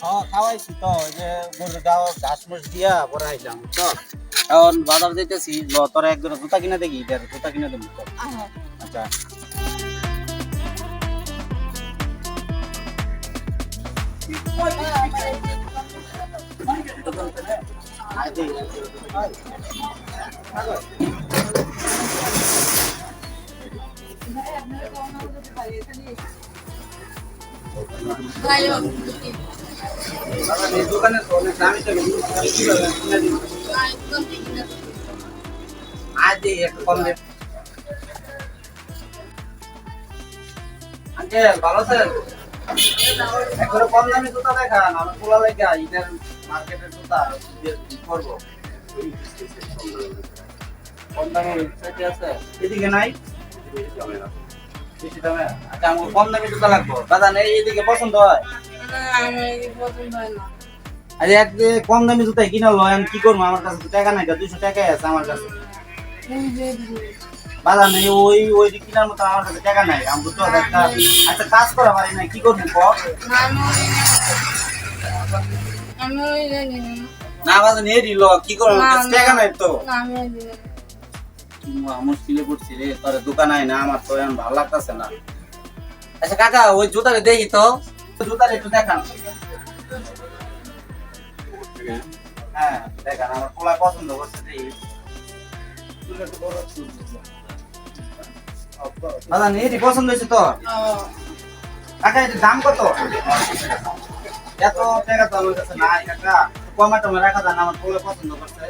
হ্যাঁ খাওয়াইছি তো ওই যে গরু গাও ঘাস মুস দিয়া পরে আইলাম। তো এখন বাজার যাইতেছি ল তোরা এক জোড়া জুতা কিনা দেখি এটার জুতা কিনা দেবো তো। আচ্ছা। তো অনেক দামি থাকে কিনা দিবো আজ এই একটা কম দে আঙ্কেল ভালো আছেন একবারে কম দামি জুতা দেখান আমার পোলা লেগে ইটার মার্কেটের জুতা করব কম দামি আছে এদিকে নাই আচ্ছা কম দামি জুতা লাগবো। দাদা নেই পছন্দ হয়? আরে, এক কম দামি জুতা কিনা লো, আমি কি করব? আমার কাছে টাকা নাই দুশো টাকাই আছে আমার কাছে। বাধা নেই, ওই ওই কিনার মতো আমার কাছে টাকা নাই, আমি তো একটা একটা কাজ করা পারি না, কি করব ক না বাধা নিয়ে দিল কি করব? টাকা নাই তো। মুশকিলে পড়ছি রে, তোর দোকান আয় না, আমার তো এখন ভালো লাগতেছে না। আচ্ছা কাকা, ওই জুতাটা দেখি তো। জুতাটা একটু দেখান। হ্যাঁ দেখান, আমার পছন্দ করছে দাদা নিয়ে পছন্দ হয়েছে তো কাকা, এটার দাম কত? এত টাকা তো আমার কাছে নাই, কাকা। কমা টমে রাখা যান আমার পোলা পছন্দ করছে।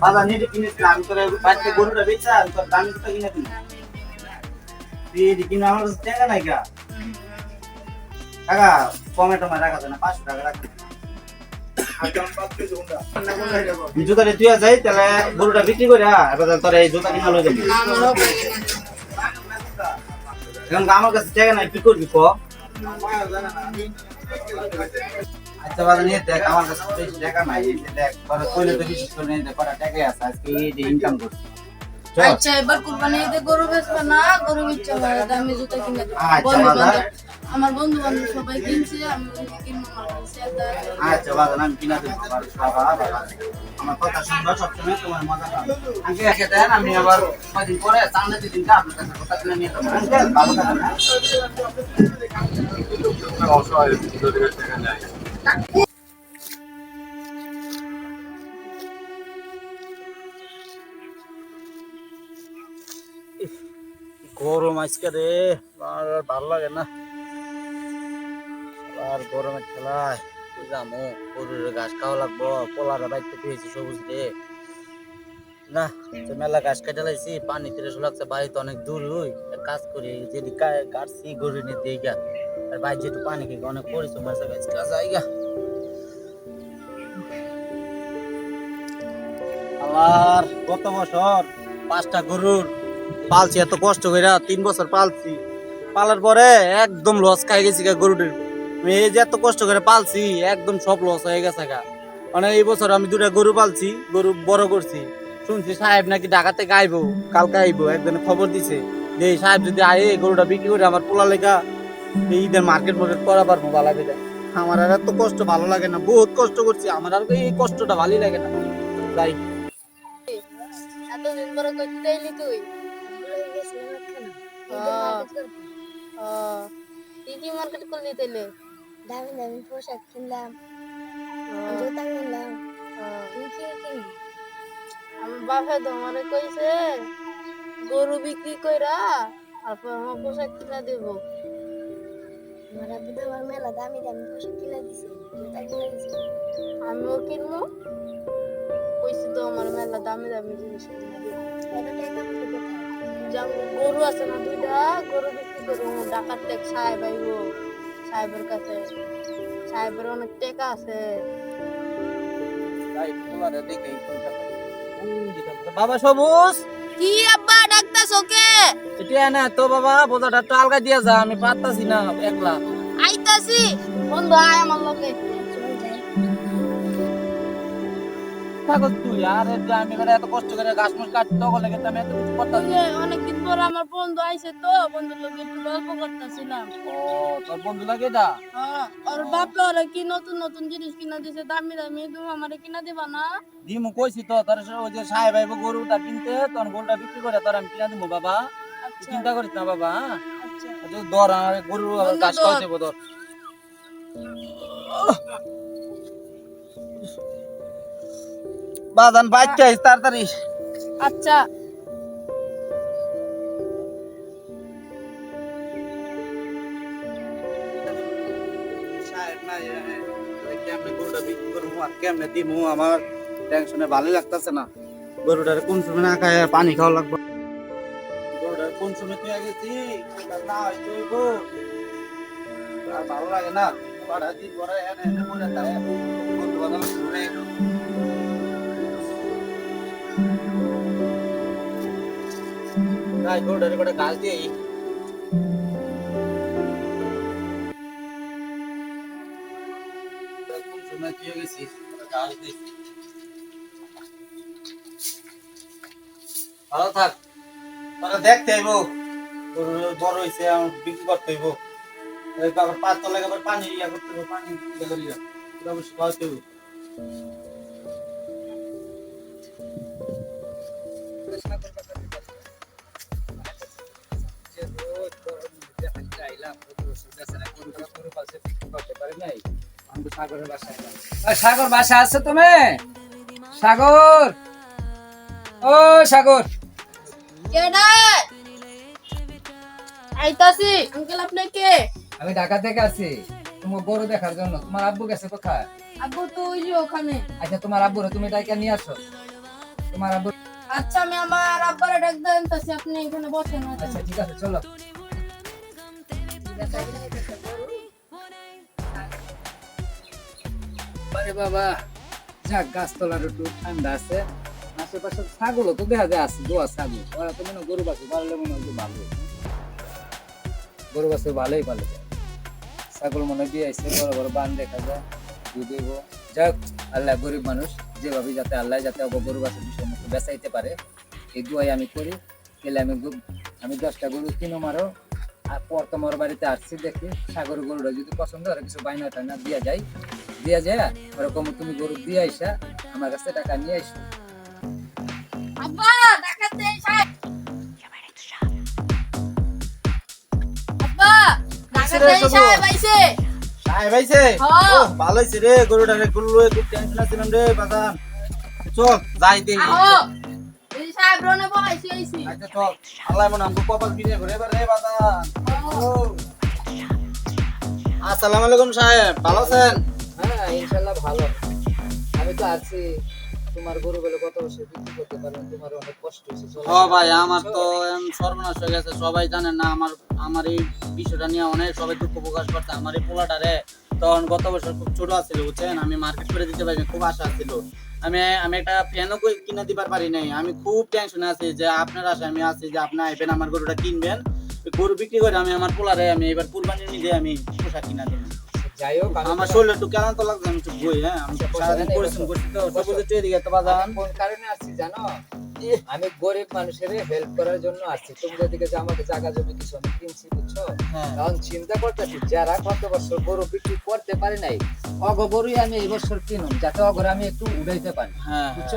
দাদা নিয়ে কিনেছিল আমি তোর বাড়িতে গরুটা বেচা আমি তোর দামি জুতা কিনে দিই কিনে আমার কাছে টাকা নাই কা কাকা কমে টমে রাখা যায় না পাঁচশো টাকা রাখা জুতাটা তুই যাই তাহলে গরুটা বিক্রি করে এবার তোর এই জুতা কিনা লয়ে যাবি এখন আমার কাছে টাকা নাই কি করবি ক? দেখ আমার কাছে টাকা নাই। দেখ কইলে তো বিশেষ করে নিয়ে কটা টাকা আছে আজকে এই ইনকাম করছি। আচ্ছা এবার কুরবানি ঈদে গরু বেচবে না গরু ইচ্ছা করে দামি জুতা কিনে আচ্ছা, বন্ধু বান্ধব আমার বন্ধু বান্ধব সবাই কিনছে আমি কিনবো আমার কাছে আচ্ছা বাবা আমি কিনা দেবো আমার কথা শুনবা সবসময় তোমার মজা পাবে। আঙ্কেল একে দেন আমি আবার কদিন পরে চান্দা দিন কা আপনার কাছে কথা কিনে নিয়ে ভালো থাকেন হ্যাঁ? গরম আজকে রে, আর ভালো লাগে না। আর গরমের খেলায় যামো গরুর ঘাস খাওয়া লাগবো, পোলার বাইতে পেয়েছি সবুজ রে। না মেলা ঘাস কেটে লাইছি পানি তিরে লাগছে, বাড়িতে অনেক দূর হই কাজ করি যেদি কাটছি, গরু নিয়ে দিয়ে আর পানি অনেক পরিশ্রম আছে গত বছর? পাঁচটা গরুর পালছি, এত কষ্ট করে তিন বছর পালছি। পালার পরে একদম লস খাই গেছি গরুটির। এই যে এত কষ্ট করে পালছি, একদম সব লস হয়ে গেছে গা। মানে এই বছর আমি দুটা গরু পালছি, গরু বড় করছি। শুনছি সাহেব নাকি ঢাকা গাইবো, কালকে আইবো একদিন খবর দিছে। যে সাহেব যদি আয় গরুটা বিক্রি করে আমার পোলা লেখা এই ঈদের মার্কেট মার্কেট করা পারব ভালো করে আমার আর এত কষ্ট ভালো লাগে না বহুত কষ্ট করছি। আমার আর এই কষ্টটা ভালোই লাগে না। তাই এতদিন পরে করতে এলি তুই? কি কি মার্কেট করলি তাইলে? দামি দামি পোশাক কিনলাম জুতা কিনলাম। তুই কি কিনবি আমার বাপে তো আমারে কইছে গরু বিক্রি কইরা তারপর আমার পোশাক কিনা দেব। মেলা দামি দামি আমিও কিনবো। তো মেলা দামি দামি জিনিস গরু আছে না দুইটা? গরু বিক্রি করব। টেক সাহেব আইব। সাহেবের কাছে। সাহেবের অনেক টেকা আছে। বাবা সবুজ! কি আব্বা ডাক্তার ওকে এটা না তো বাবা বোঝাটা তো আলগা দিয়া যা আমি পারতাছি না একলা। আইতাছি। বন্ধু আয় আমার লগে। থাকস তুই আর এই আমি এবারে এত কষ্ট করে ঘাস মুস কাটতে তখন লেগে তো আমি এত কিছু করতাম অনেকদিন পর আমার বন্ধু আইছে তো বন্ধুর লোক একটু গল্প করতেছিলাম। ও তোর বন্ধু লাগে এটা? হ্যাঁ আর ওরা কি নতুন নতুন জিনিস কিনা দিছে দামি দামি তুমি আমারে কিনা দিবা না? দিমু কইছি তো তোর ওই যে সাহেব আইব গরুটা কিনতে তখন গরুটা বিক্রি করে তোর আমি কিনা দিমু বাবা। আচ্ছা। চিন্তা করিস না বাবা হ্যাঁ? আচ্ছা। ওই আমার গরু ধর। খাওয়াতে দেবো ধর বাদান বাইতে আইস তাড়াতাড়ি। আচ্ছা। কেমনে গরুটা বিক্রি করব আর কেমনে দিমু? আমার টেনশনে ভালো লাগতেছে না। গরুটার কোন সময় না খায় পানি খাওয়া লাগবে। গরুটার কোন সময় তুই গেছি না হয়তো। আর ভালো লাগে না পাড়া দিন পরে এনে এনে মরে যায় বন্ধু বান্ধব ঘুরে গরুটারে করে ঘাস দিয়ে ভালো থাক তোরা দেখতে গরু বড় হয়েছে বিক্রি করতে হইব আবার পাঁচ তলায় আবার পানি ইয়া করতে হইব পানি অবশ্যই খাওয়াতে হইব সাগর বাসা আছে তুমি? সাগর! ও সাগর! আইতাছি আঙ্কেল আপনি কে আমি ঢাকা থেকে আছি। তোমার গরু দেখার জন্য। তোমার আব্বু গেছে কোথায়? আব্বু তো ওই যে ওখানে। আচ্ছা তোমার আব্বুরে তুমি ডাইকা নিয়ে আসো। তোমার আব্বু আচ্ছা আমি আমার আব্বারে ডাক দেনতাছি আপনি এখানে বসেন আচ্ছা। আচ্ছা ঠিক আছে চলো। বাবা গাছতলার একটু ঠান্ডা আছে। আশেপাশে ছাগলও তো দেখা যায় আছে, দোয়া ছাগল। ওরা তো মনে গরু মনে হয় ভালো। গরু ভালোই ছাগল মনে বড় বড় বান দেখা যায়, দুধ যাক আল্লাহ গরিব মানুষ যেভাবে যাতে আল্লাহ যাতে গরু বাছুর বিষয় বেচাইতে পারে, এই দুয়াই আমি করি। গেলে আমি আমি দশটা গরু কিনো মারো আর পর তোমার বাড়িতে আসছি দেখি সাগর গরুটা যদি পছন্দ হয় কিছু বাইনা টাইনা দিয়া যায় দিয়া যায় ওরকম তুমি গরু দিয়ে আইসা আমার কাছে টাকা নিয়ে আইসো। হ্যাঁ। ও ভালো হইছে রে গুল্লো খুব টেনশন আছিলাম রে বাজান চল যাই দেখি। বলাইছি আইছি আচ্ছা চল। আল্লাহ মনে আমগো কপাল ফিরে ঘুরে এবার রে বাজান। আসসালামু আলাইকুম সাহেব ভালো আছেন? হ্যাঁ ইনশাল্লাহ ভালো। আমি তো আছি। তোমার গরু বলে কত বছর বিক্রি করতে পারবেন তোমার অনেক কষ্ট হয়েছে। ও ভাই আমার তো এম সর্বনাশ হয়ে গেছে। সবাই জানে না আমার আমার এই বিষয়টা নিয়ে অনেক সবাই দুঃখ প্রকাশ করছে। আমার এই পোলাটারে তখন গত বছর খুব ছোট আছিল বুঝছেন? আমি মার্কেট করে দিতে পারিনি খুব আশা ছিল আমি আমি একটা ফ্যানও কিনে দিবার পারি নাই। আমি খুব টেনশনে আছি যে আপনার আশা আমি আছি যে আপনি আইবেন আমার গরুটা কিনবেন। গরু বিক্রি করে আমি আমার পোলারে আমি এবার কুরবানির নিজে আমি পোশাক কিনা যাই হোক আমার শরীরে একটু কেমন তো লাগছে আমি একটু বই হ্যাঁ? আমি সারাদিন পরিশ্রম করছি তো সবুজ একটু এদিকে একটা বাজান কোন কারণে আসছি জানো? আমি গরিব মানুষের হেল্প করার জন্য আসছি। তোমাদের দিকে যে আমাকে জায়গা জমি কিছু আমি কিনছি বুঝছ? হ্যাঁ। এখন চিন্তা করতেছি যারা গত বছর গরু বিক্রি করতে পারে নাই অগ গরুই আমি এই বছর কিনুম যাতে অগরে আমি একটু উড়াইতে পারি হ্যাঁ বুঝছ?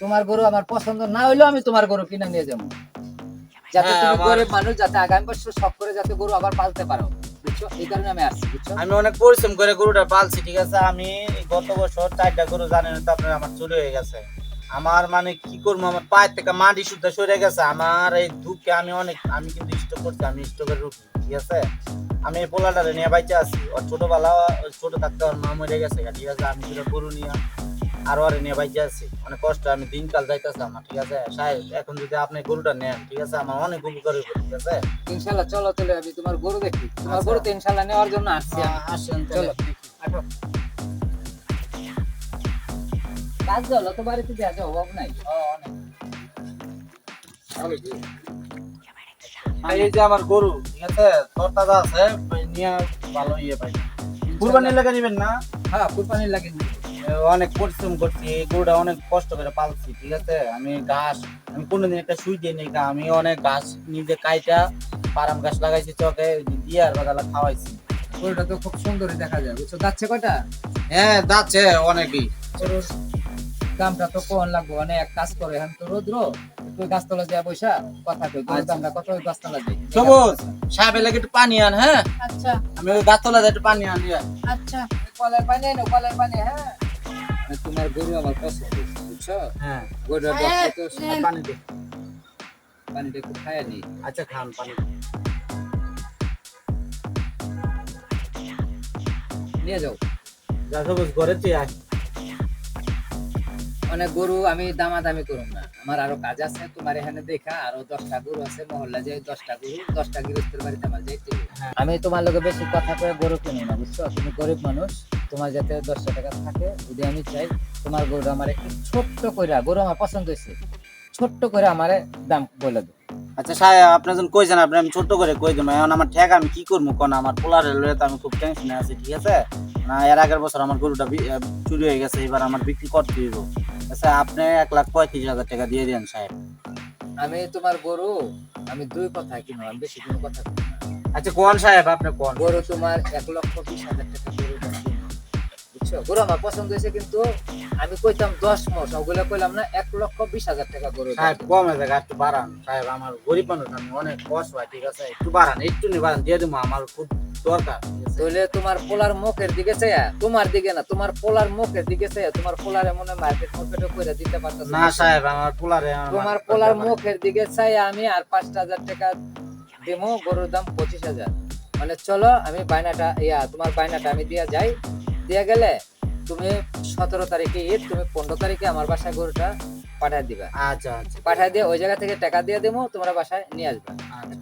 তোমার গরু আমার পছন্দ না হইলেও আমি তোমার গরু কিনে নিয়ে যাব। যাতে হ্যাঁ, তুমি গরিব মানুষ যাতে আগামী বছর শখ করে যাতে গরু আবার পালতে পারো বুঝছ? এই কারণে আমি আমি অনেক পরিশ্রম করে গরুটা পালছি ঠিক আছে? আমি গত বছর চারটা গরু জানেন তো আপনার আমার চুরি হয়ে গেছে। আমার মানে কি করব? আমার পায়ের থেকে মাটি শুদ্ধ সরে গেছে। আমার এই দুঃখে আমি অনেক আমি কিন্তু স্টক করছি আমি স্টকের রুগী ঠিক আছে? আমি এই পোলাটারে নিয়ে বাইচে আছি। ওর ছোটবেলা ছোট থাকতে ওর মা মরে গেছে ঠিক আছে? আমি দুটো গরু নিয়ে আর ওরে নিয়ে বাইচে আছি। অনেক কষ্ট আমি দিনকাল যাইতেছে আমার ঠিক আছে? সাহেব এখন যদি আপনি গরুটা নেন ঠিক আছে? আমার অনেক উপকার হইব ঠিক আছে? ইনশাল্লাহ চলো চলে আমি তোমার গরু দেখি। তোমার আচ্ছা। গরু তো ইনশাল্লাহ নেওয়ার জন্য আসছি আসেন চলো কাজ চলো তো বাড়িতে দেওয়া যায় অভাব নাই। এই যে আমার গরু ঠিক আছে? তোর আছে নিয়ে ভালো ইয়ে পাই। লাগা নিবেন না? হ্যাঁ কুরবানির লাগে অনেক পরিশ্রম করছি এই গরুটা অনেক কষ্ট করে পালছি ঠিক আছে? আমি ঘাস আমি কোনোদিন একটা সুই দিই নি আমি অনেক ঘাস নিজে কাইটা পারাম ঘাস লাগাইছি চকে দিয়ে আর বাদালা খাওয়াইছি। গরুটা তো খুব সুন্দরই দেখা যায় বুঝছ? যাচ্ছে কয়টা? হ্যাঁ যাচ্ছে অনেকই। দামটা তো কোন লাগবো? মানে এক কাজ করে এখন তো রোদ্র তুই গাছতলা যায় বৈশা কথা কই গরুর দামটা কত ওই গাছতলা যাই। সবুজ। সাহেবের লাগে একটু পানি আন হ্যাঁ? আচ্ছা। আমি ওই গাছতলা একটু পানি আন দিয়ে। আচ্ছা। কলের পানি এনো কলের পানি হ্যাঁ? মানে তোমার গরু আমার পছন্দ বুঝছ? হ্যাঁ। হ্যাঁ। পানি দে পানিটা একটু খায় নি আচ্ছা খান পানি। নিয়ে যাও। যা সবুজ ঘরে তুই আয়। অনেক গরু আমি দামাদামি করুম না। আমার আরও কাজ আছে, তোমার এখানে দেখা, আরও দশটা গরু আছে, মহল্লা যে দশটা গরু, দশটা গৃহস্থের বাড়িতে আমার। হ্যাঁ। আমি তোমার লোকে বেশি কথা করে গরু কিনি না, বুঝছ? তুমি গরিব মানুষ, তোমার যাতে দশটা টাকা থাকে, যদি আমি চাই, তোমার গরু আমার একটু ছোট্ট করে গরু আমার পছন্দ হয়েছে ছোট্ট করে আমার দাম বলে দেবো আচ্ছা সাহেব, আপনার যখন কইছেন, আপনি আমি ছোট করে কই দেবো এখন আমার ঠেকা, আমি কি করব? কোন আমার রেলওয়ে তো আমি খুব টেনশনে আছি, ঠিক আছে? না, এর আগের বছর আমার গরুটা চুরি হয়ে গেছে, এবার আমার বিক্রি করতে হইব। আচ্ছা আপনি এক লাখ পঁয়ত্রিশ হাজার টাকা দিয়ে দেন সাহেব আমি তোমার গরু আমি দুই কথা কিনো আমি বেশি কোনো কথা কিনো না। আচ্ছা কোন সাহেব আপনি কোন? গরু তোমার এক লক্ষ বিশ হাজার টাকা গরু দাম। বুঝছ? গরু আমার পছন্দ হয়েছে কিন্তু আমি কইতাম দশ মাস ওগুলো কইলাম না এক লক্ষ বিশ হাজার টাকা গরু দাম। সাহেব কম হয়ে যাবে একটু বাড়ান। সাহেব আমার গরিব মানুষ আমি অনেক কষ্ট হয় ঠিক আছে? একটু বাড়ান একটু নি বাড়ান দিয়ে দেবো আমার খুব দরকার। আছে? তাহলে তোমার পোলার মুখের দিকে চাইয়া তোমার দিকে না তোমার পোলার মুখের দিকে চাইয়া তোমার পোলারে মনে মার্কেট মার্কেটে করে দিতে পারতো না সাহেব আমার পোলারে তোমার পোলার মুখের দিকে চাইয়া আমি আর পাঁচটা হাজার টাকা দেবো গরুর দাম পঁচিশ হাজার। মানে চলো আমি বায়নাটা ইয়া তোমার বায়নাটা আমি দিয়া যাই। দিয়া গেলে তুমি সতেরো তারিখে ঈদ তুমি পনেরো তারিখে আমার বাসায় গরুটা পাঠায় দিবা। আচ্ছা আচ্ছা। পাঠায় দিয়ে ওই জায়গা থেকে টাকা দিয়ে দেবো তোমরা বাসায় নিয়ে আসবে।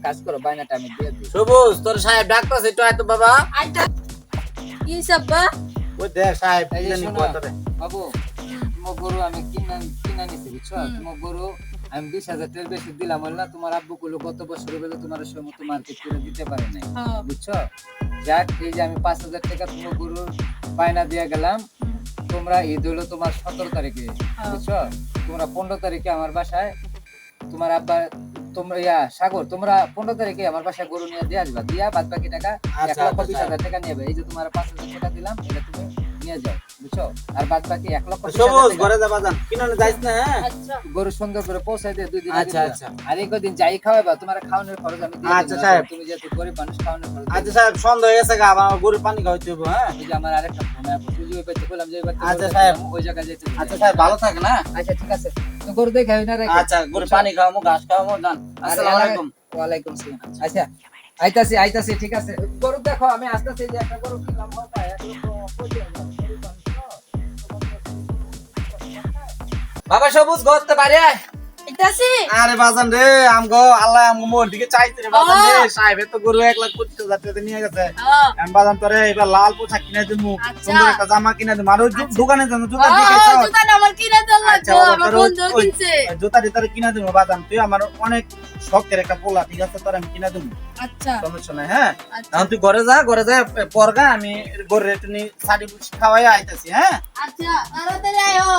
কাজ করো বায়নাটা আমি দিয়ে দিই সবুজ তোর সাহেব ডাক্তার একটু আয় তো বাবা। আইটা কি সাব্বা? ওই দেখ সাহেব এই কি যে জানি শোনো। বাবু তোমার গরু আমি কিনা কিনা নিছি বুঝছ? তোমার গরু আমি বিশ হাজার টাকার বেশি দিলাম বল না তোমার আব্বু গুলো গত বছর বেলা তোমার সময় মার্কেট করে দিতে পারে নাই বুঝছ? যাক এই যে আমি পাঁচ হাজার টাকা তোমার গরুর বায়না দিয়ে গেলাম। তোমরা ঈদ হলো তোমার সতেরো তারিখে বুঝছ? তোমরা পনেরো তারিখে আমার বাসায় তোমার আব্বা তোমরা ইয়া সাগর তোমরা পনেরো তারিখে আমার বাসায় গরু নিয়ে দিয়ে আসবা। দিয়া বাদ বাকি টাকা এক আচ্ছা, লক্ষ আচ্ছা, বিশ হাজার টাকা নেবে এই যে তোমার পাঁচ হাজার টাকা দিলাম এটা তুমি নিয়ে যাও বুঝছ? আর বাদ বাকি এক লক্ষ সবুজ ঘরে যাবা যান। কিনানে যাইস না হ্যাঁ? আচ্ছা। গরু সুন্দর করে পৌঁছাই দিয়ে দুই দিন আচ্ছা, আচ্ছা। আর এই কদিন যাই খাওয়াবা তোমার খাওয়ানোর খরচ আমি আচ্ছা, সাহেব। তুমি যেহেতু গরিব মানুষ খাওয়ানোর খরচ আচ্ছা সাহেব সন্দেহ হয়ে গেছে গা আমার গরুর পানি খাওয়াইতে হইব হ্যাঁ? এই যে আমার আরেকটা ফোন আছে তুই ওই পাইতে বললাম যে ওই আচ্ছা, সাহেব। ওই জায়গায় যেতে আচ্ছা সাহেব ভালো থাকে না আচ্ছা ঠিক আছে। তো গরু দেখে না রেখে। আচ্ছা গরুর পানি খাওয়ামো ঘাস খাওয়ামো আসসালামু আলাইকুম। আচ্ছা আইতাছি আইতাছি ঠিক আছে। গরু দেখো আমি আসতেছি যে একটা গরু কিনলাম বাবা বাবা সবুজ ঘরতে পারে আরে বাজান রে আমগো আল্লাহ আমগো মোর দিকে চাইতে রে বাজান রে। সাহেব তো গরু এক লাখ হাজার টাকা নিয়ে গেছে। আমি বাজান তোরে এবার লাল পোশাক কিনে দিমু আচ্ছা। সুন্দর একটা জামা কিনে দিমু আর ওই দোকানে যাব আমার কিনা দেন আচ্ছা, লাগবো আমার বন্ধু কিনছে। জুতা দিয়ে তোরে কিনে দিমু বাজান। তুই আমার অনেক শখের একটা পোলা ঠিক আছে? তোর আমি কিনে দিমু আচ্ছা। সমস্যা নাই হ্যাঁ? আচ্ছা। এখন তুই ঘরে যা ঘরে যা পরগা আমি একটু সাড়ি খাওয়াই আইতাছি হ্যাঁ? আচ্ছা তাড়াতাড়ি আয়ো